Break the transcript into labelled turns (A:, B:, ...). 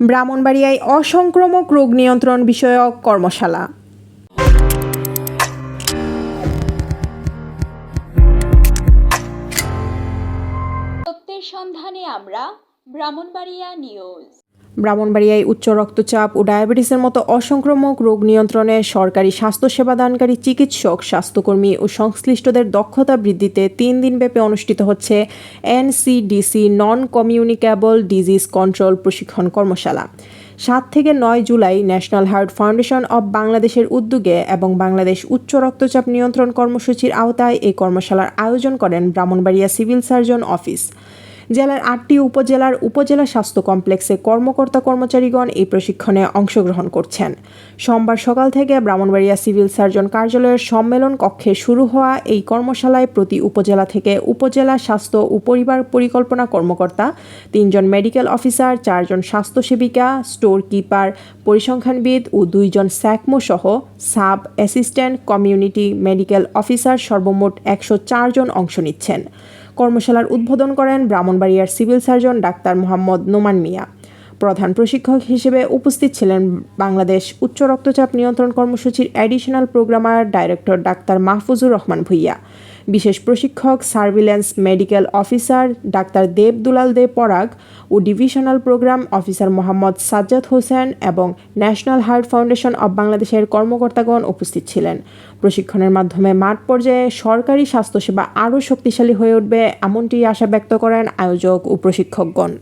A: ব্রাহ্মণবাড়িয়ায় অসংক্রামক রোগ নিয়ন্ত্রণ বিষয়ক কর্মশালা।
B: সন্ধানে আমরা ব্রাহ্মণবাড়িয়া নিউজ
A: ব্রাহ্মণবাড়িয়ায় উচ্চ রক্তচাপ ও ডায়াবেটিসের মতো অসংক্রামক রোগ নিয়ন্ত্রণে সরকারি স্বাস্থ্যসেবাদানকারী চিকিৎসক, স্বাস্থ্যকর্মী ও সংশ্লিষ্টদের দক্ষতা বৃদ্ধিতে তিন দিনব্যাপী অনুষ্ঠিত হচ্ছে NCDC non communicable disease control প্রশিক্ষণ কর্মশালা। সাত থেকে নয় July national heart foundation of বাংলাদেশের উদ্যোগে এবং বাংলাদেশ উচ্চ রক্তচাপ নিয়ন্ত্রণ কর্মসূচির আওতায় এই কর্মশালার আয়োজন করেন ব্রাহ্মণবাড়িয়া সিভিল সার্জন অফিস। জেলার আটটি উপজেলার উপজেলা স্বাস্থ্য কমপ্লেক্সে কর্মকর্তা কর্মচারীগণ এই প্রশিক্ষণে অংশগ্রহণ করছেন। সোমবার সকাল থেকে ব্রাহ্মণবাড়িয়া সিভিল সার্জন কার্যালয়ের সম্মেলন কক্ষে শুরু হওয়া এই কর্মশালায় প্রতি উপজেলা থেকে উপজেলা স্বাস্থ্য ও পরিবার পরিকল্পনা কর্মকর্তা, তিনজন মেডিকেল অফিসার, চারজন স্বাস্থ্যসেবিকা, স্টোর কিপার, পরিসংখ্যানবিদ ও দুইজন স্যাকমো সহ sub assistant, community medical officer সর্বমোট একশো জন অংশ নিচ্ছেন। কর্মশালার উদ্বোধন করেন ব্রাহ্মণবাড়িয়ার civil surgeon doctor Mohammad Noman Mia. প্রধান প্রশিক্ষক হিসেবে উপস্থিত ছিলেন বাংলাদেশ উচ্চ রক্তচাপ নিয়ন্ত্রণ কর্মসূচির additional programmer director doctor Mahfuzur Rahman Bhuiya. বিশেষ প্রশিক্ষক surveillance medical officer doctor Deb Dulal De Parag ও divisional program officer Mohammad Sajjad Hossain এবং ন্যাশনাল হার্ট ফাউন্ডেশন অব বাংলাদেশের কর্মকর্তাগণ উপস্থিত ছিলেন। প্রশিক্ষণের মাধ্যমে মাঠ পর্যায়ে সরকারি স্বাস্থ্যসেবা আরও শক্তিশালী হয়ে উঠবে এমনটি আশা ব্যক্ত করেন আয়োজক ও প্রশিক্ষকগণ।